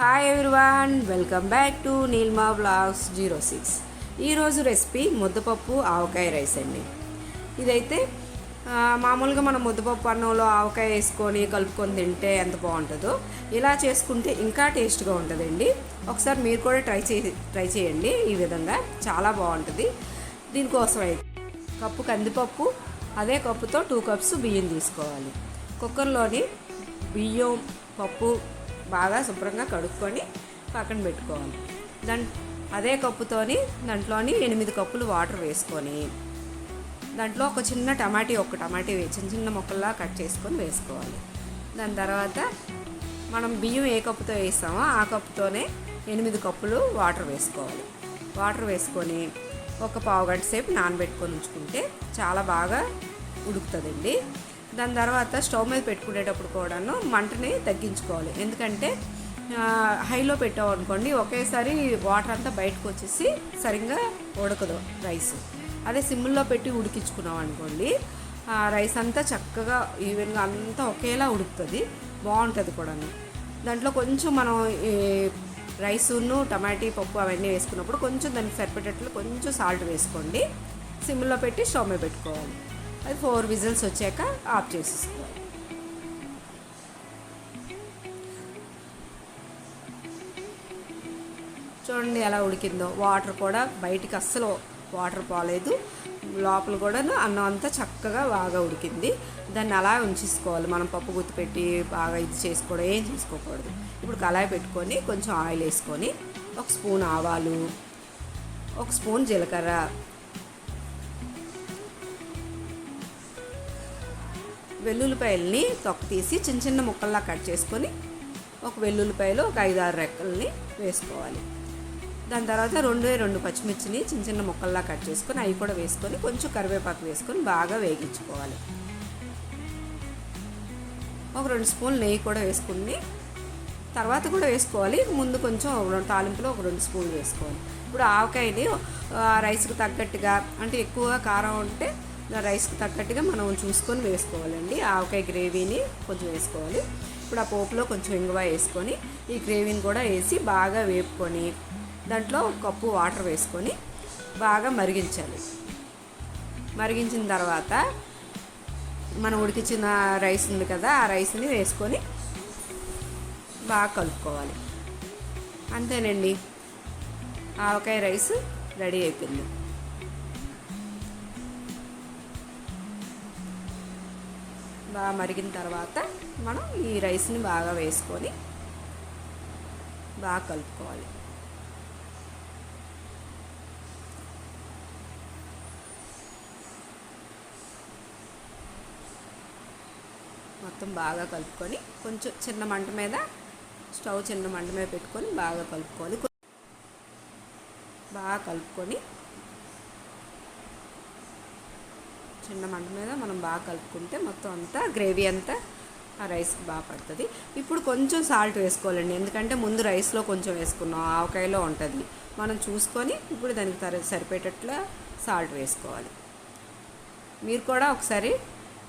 Hi everyone welcome back to Neelma blogs zero six ఈరోజు recipe ముద్దపప్పు ఆవకాయ rice అండి. ఇదైతే మామూలుగా మనం ముద్దపప్పు అన్నంలో ఆవకాయ వేసుకొని కలుపుకొని తింటే ఎంత బాగుంటుందో ఇలా చేసుకుంటే ఇంకా టేస్ట్గా ఉంటుందండి. ఒకసారి మీరు కూడా ట్రై చే ట్రై చేయండి. ఈ విధంగా చాలా బాగుంటుంది. దీనికోసం అయితే కప్పు కందిపప్పు అదే కప్పుతో టూ కప్స్ బియ్యం తీసుకోవాలి. కుక్కర్లోని బియ్యం పప్పు బాగా శుభ్రంగా కడుక్కొని పక్కన పెట్టుకోవాలి. దాని అదే కప్పుతోని దాంట్లోని ఎనిమిది కప్పులు వాటర్ వేసుకొని దాంట్లో ఒక చిన్న టమాటీ ఒక టమాటీ చిన్న చిన్న ముక్కల్లా కట్ చేసుకొని వేసుకోవాలి. దాని తర్వాత మనం బియ్యం ఏ కప్పుతో వేస్తామో ఆ కప్పుతోనే ఎనిమిది కప్పులు వాటర్ వేసుకోవాలి. వాటర్ వేసుకొని ఒక పావు గంట సేపు నానబెట్టుకొని ఉంచుకుంటే చాలా బాగా ఉడుకుతుందండి. దాని తర్వాత స్టవ్ మీద పెట్టుకునేటప్పుడు కూడాను మంటని తగ్గించుకోవాలి. ఎందుకంటే హైలో పెట్టావు అనుకోండి ఒకేసారి వాటర్ అంతా బయటకు వచ్చేసి సరిగ్గా ఉడకదు రైస్. అదే సిమ్లో పెట్టి ఉడికించుకున్నాం అనుకోండి రైస్ అంతా చక్కగా ఈవెన్గా అంతా ఒకేలా ఉడుకుతుంది. బాగుంటుంది కూడా దాంట్లో కొంచెం మనం ఈ రైసును టమాటీ పప్పు అవన్నీ వేసుకున్నప్పుడు కొంచెం దానికి సరిపడేట్లు కొంచెం సాల్ట్ వేసుకోండి. సిమ్లో పెట్టి స్టవ్ మీద పెట్టుకోవాలి. అది ఫోర్ విజిల్స్ వచ్చాక ఆఫ్ చేసేసుకోవాలి. చూడండి ఎలా ఉడికిందో. వాటర్ కూడా బయటికి అస్సలు వాటర్ పోలేదు. లోపల కూడా అన్నం అంతా చక్కగా బాగా ఉడికింది. దాన్ని అలా ఉంచేసుకోవాలి. మనం పప్పు గుత్తి పెట్టి బాగా ఇది చేసుకోవడం ఏం చేసుకోకూడదు. ఇప్పుడు కళాయి పెట్టుకొని కొంచెం ఆయిల్ వేసుకొని ఒక స్పూన్ ఆవాలు ఒక స్పూన్ జీలకర్ర వెల్లుల్లిపాయల్ని తొక్క తీసి చిన్న చిన్న ముక్కల్లా కట్ చేసుకొని ఒక వెల్లుల్లిపాయలు ఒక ఐదు ఆరు రెక్కల్ని వేసుకోవాలి. దాని తర్వాత రెండే రెండు పచ్చిమిర్చిని చిన్న చిన్న ముక్కల్లా కట్ చేసుకొని అవి కూడా వేసుకొని కొంచెం కరివేపాకు వేసుకొని బాగా వేగించుకోవాలి. ఒక రెండు స్పూన్లు నెయ్యి కూడా వేసుకుని తర్వాత కూడా వేసుకోవాలి. ముందు కొంచెం రెండు తాలింపులో ఒక రెండు స్పూన్లు వేసుకోవాలి. ఇప్పుడు ఆవకాయని ఆ, రైస్కి తగ్గట్టుగా అంటే ఎక్కువ కారం ఉంటే రైస్కి తగ్గట్టుగా మనం చూసుకొని వేసుకోవాలండి. ఆవకాయ గ్రేవీని కొంచెం వేసుకోవాలి. ఇప్పుడు ఆ పోపులో కొంచెం ఇంగువ వేసుకొని ఈ గ్రేవీని కూడా వేసి బాగా వేపుకొని దాంట్లో ఒక కప్పు వాటర్ వేసుకొని బాగా మరిగించాలి. మరిగించిన తర్వాత మనం ఉడికించిన రైస్ ఉంది కదా ఆ రైస్ని వేసుకొని బాగా కలుపుకోవాలి. అంతేనండి. ఆవకాయ రైస్ రెడీ అయిపోయింది. బాగా మరిగిన తర్వాత మనం ఈ రైస్ని బాగా వేసుకొని బాగా కలుపుకోవాలి. మొత్తం బాగా కలుపుకొని కొంచెం చిన్న మంట మీద స్టవ్ చిన్న మంట మీద పెట్టుకొని బాగా కలుపుకోవాలి. బాగా కలుపుకొని చిన్న మంట మీద మనం బాగా కలుపుకుంటే మొత్తం అంతా గ్రేవీ అంతా ఆ రైస్కి బాగా పడుతుంది. ఇప్పుడు కొంచెం సాల్ట్ వేసుకోవాలండి. ఎందుకంటే ముందు రైస్లో కొంచెం వేసుకున్నాం. ఆవకాయలో ఉంటుంది. మనం చూసుకొని ఇప్పుడు దానికి తర సరిపోయేటట్లు సాల్ట్ వేసుకోవాలి. మీరు కూడా ఒకసారి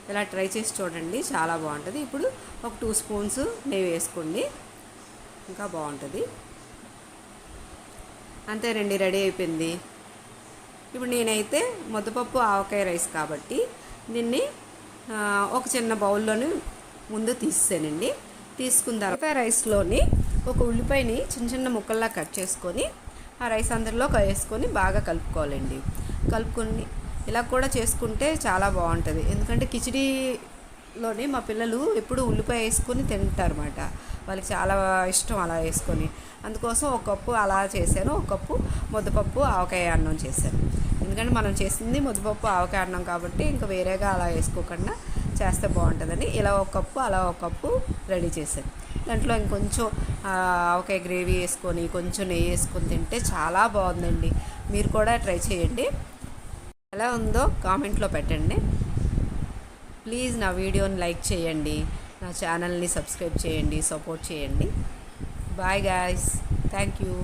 ఇలా ట్రై చేసి చూడండి. చాలా బాగుంటుంది. ఇప్పుడు ఒక టూ స్పూన్స్ నెయ్యి వేసుకోండి. ఇంకా బాగుంటుంది. అంతేనండి రెడీ అయిపోయింది. ఇప్పుడు నేనైతే ముద్దపప్పు ఆవకాయ రైస్ కాబట్టి దీన్ని ఒక చిన్న బౌల్లోని ముందు తీసానండి తీసుకున్న తర్వాత రైస్లోని ఒక ఉల్లిపాయని చిన్న చిన్న ముక్కల్లా కట్ చేసుకొని ఆ రైస్ అందరిలో వేసుకొని బాగా కలుపుకోవాలండి. కలుపుకొని ఇలా కూడా చేసుకుంటే చాలా బాగుంటుంది. ఎందుకంటే లోనే మా పిల్లలు ఎప్పుడు ఉల్లిపాయ వేసుకొని తింటారు అన్నమాట వాళ్ళకి చాలా ఇష్టం అలా వేసుకొని. అందుకోసం ఒక కప్పు అలా చేశాను. ఒక కప్పు ముద్దపప్పు ఆవకాయ అన్నం చేశాను. ఎందుకంటే మనం చేసింది ముద్దపప్పు ఆవకాయ అన్నం కాబట్టి ఇంకా వేరేగా అలా వేసుకోకుండా చేస్తే బాగుంటుందని ఇలా ఒక కప్పు అలా ఒక కప్పు రెడీ చేశాను. దాంట్లో ఇంకొంచెం ఆవకాయ గ్రేవీ వేసుకొని కొంచెం నెయ్యి వేసుకొని తింటే చాలా బాగుందండి. మీరు కూడా ట్రై చేయండి. ఎలా ఉందో కామెంట్లో పెట్టండి. ప్లీజ్ నా వీడియోని లైక్ చేయండి నా ఛానల్ని సబ్స్క్రైబ్ చేయండి సపోర్ట్ చేయండి. Bye guys. Thank you.